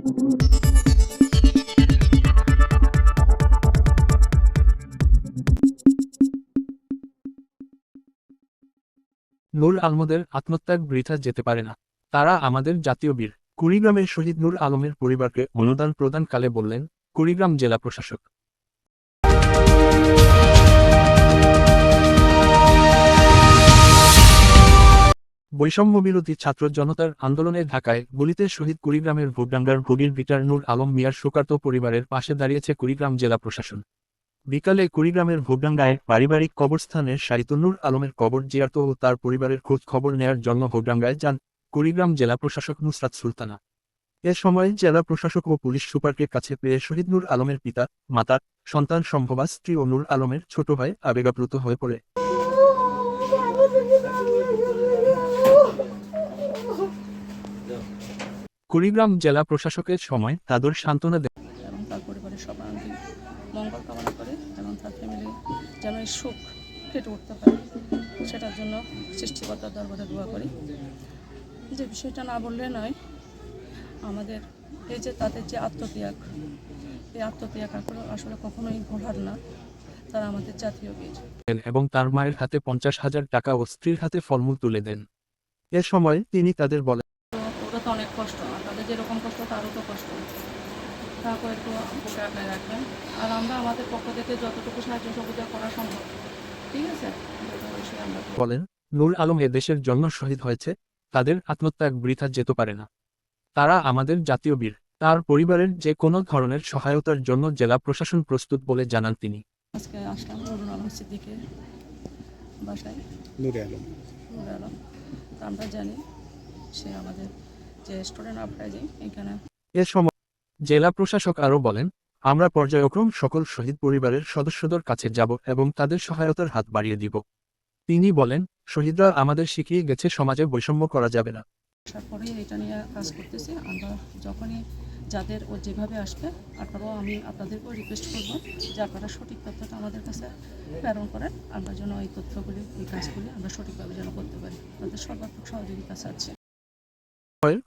নূর আলমদের আত্মত্যাগ বৃথা যেতে পারে না। তারা আমাদের জাতীয় বীর। কুড়িগ্রামের শহীদ নূর আলমের পরিবারকে অনুদান প্রদানকালে বললেন, কুড়িগ্রাম জেলা প্রশাসক। বৈষম্য বিরোধী ছাত্র জনতার আন্দোলনের ঢাকায় গুলিতে শহীদ কুড়িগ্রামের ভোগডাঙ্গার ভোগীর বিটার নূর আলম মিয়ার শোকার্ত পরিবারের পাশে দাঁড়িয়েছে কুড়িগ্রাম জেলা প্রশাসন। বিকালে কুড়িগ্রামের ভোগডাঙ্গায় পারিবারিক কবরস্থানের সাহিত্য নূর আলমের কবর জিয়ারত ও তার পরিবারের খোঁজ খবর নেয়ার জন্য ভোগডাঙ্গায় যান কুড়িগ্রাম জেলা প্রশাসক নুসরাত সুলতানা। এ সময় জেলা প্রশাসক ও পুলিশ সুপারকে কাছে পেয়ে শহীদ নূর আলমের পিতা, মাতা, সন্তান সম্ভবা স্ত্রী ও নূর আলমের ছোট ভাই আবেগাপ্লুত হয়ে পড়ে। কুড়িগ্রাম জেলা প্রশাসকের সময় তাদের সান্ত্বনা দেন। এবং তার পরিবারের সবাইকে মঙ্গল কামনা করে এবং তার ফ্যামিলি যেন এই সুখ কেটে উঠতে পারে সেটার জন্য সৃষ্টিকর্তার দরবারে দোয়া করি। যে বিষয়টা না বললে নয় আমাদের এই যে তাদের যে আত্মত্যাগ এই আত্মত্যাগ আসলে আসলে কখনোই ভোলার না তারা আমাদের জাতীয় বীর। এবং তার মায়ের হাতে পঞ্চাশ হাজার টাকা ও স্ত্রীর হাতে ফলমূল তুলে দেন। এ সময় তিনি তাদের বলেন তো তো অনেক কষ্ট না তাদের যেরকম কষ্ট তারও তো কষ্ট। তারপর একটু বুকে আপনি রাখবেন। আর আমরা আমাদের পক্ষ থেকে যতটুকু সাহায্য সহযোগিতা করা সম্ভব ঠিক আছে। বলেন নূর আলম এ দেশের জন্য শহীদ হয়েছে তাদের আত্মত্যাগ বৃথা যেতে পারে না। তারা আমাদের জাতীয় বীর তার পরিবারের যে কোনো ধরনের সহায়তার জন্য জেলা প্রশাসন প্রস্তুত বলে জানান তিনি। আজকে আসলাম সিদ্দিকের বাসায়। নূরে আলম। নুর আলম আমরা জানি সে আমাদের যে স্টুডেন্ট আপরাইজিং এখানে এ সময় জেলা প্রশাসক আরও বলেন আমরা পর্যায়ক্রম সকল শহীদ পরিবারের সদস্যদের কাছে যাব এবং তাদের সহায়তার হাত বাড়িয়ে দিব। তিনি বলেন শহীদরা আমাদের শিখিয়ে গেছে সমাজে বৈষম্য করা যাবে না। আসার পরেই এটা নিয়ে কাজ করতেছি। আমরা যখনই যাদের ও যেভাবে আসবে আপনারাও আমি আপনাদেরকেও রিকোয়েস্ট করব যে আপনারা সঠিক তথ্যটা আমাদের কাছে প্রেরণ করেন। আমরা যেন এই তথ্যগুলি এই কাজগুলি আমরা সঠিকভাবে যেন করতে পারি। তাদের সর্বাত্মক সহযোগিতা চাচ্ছি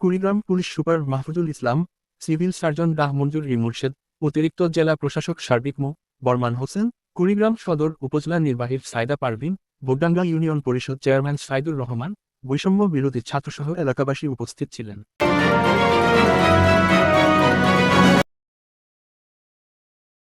Kurigram police super Mahfuzul Islam, civil surgeon ডাহ Manjur Murshed অতিরিক্ত জেলা প্রশাসক সার্বিক মো, বর্মান হোসেন, কুড়িগ্রাম সদর উপজেলা নির্বাহীর সাইদা পারভিন, বোডাঙ্গা ইউনিয়ন পরিষদ চেয়ারম্যান সাইদুর রহমান, বৈষম্য বিরোধী ছাত্রসহ এলাকাবাসী উপস্থিত ছিলেন।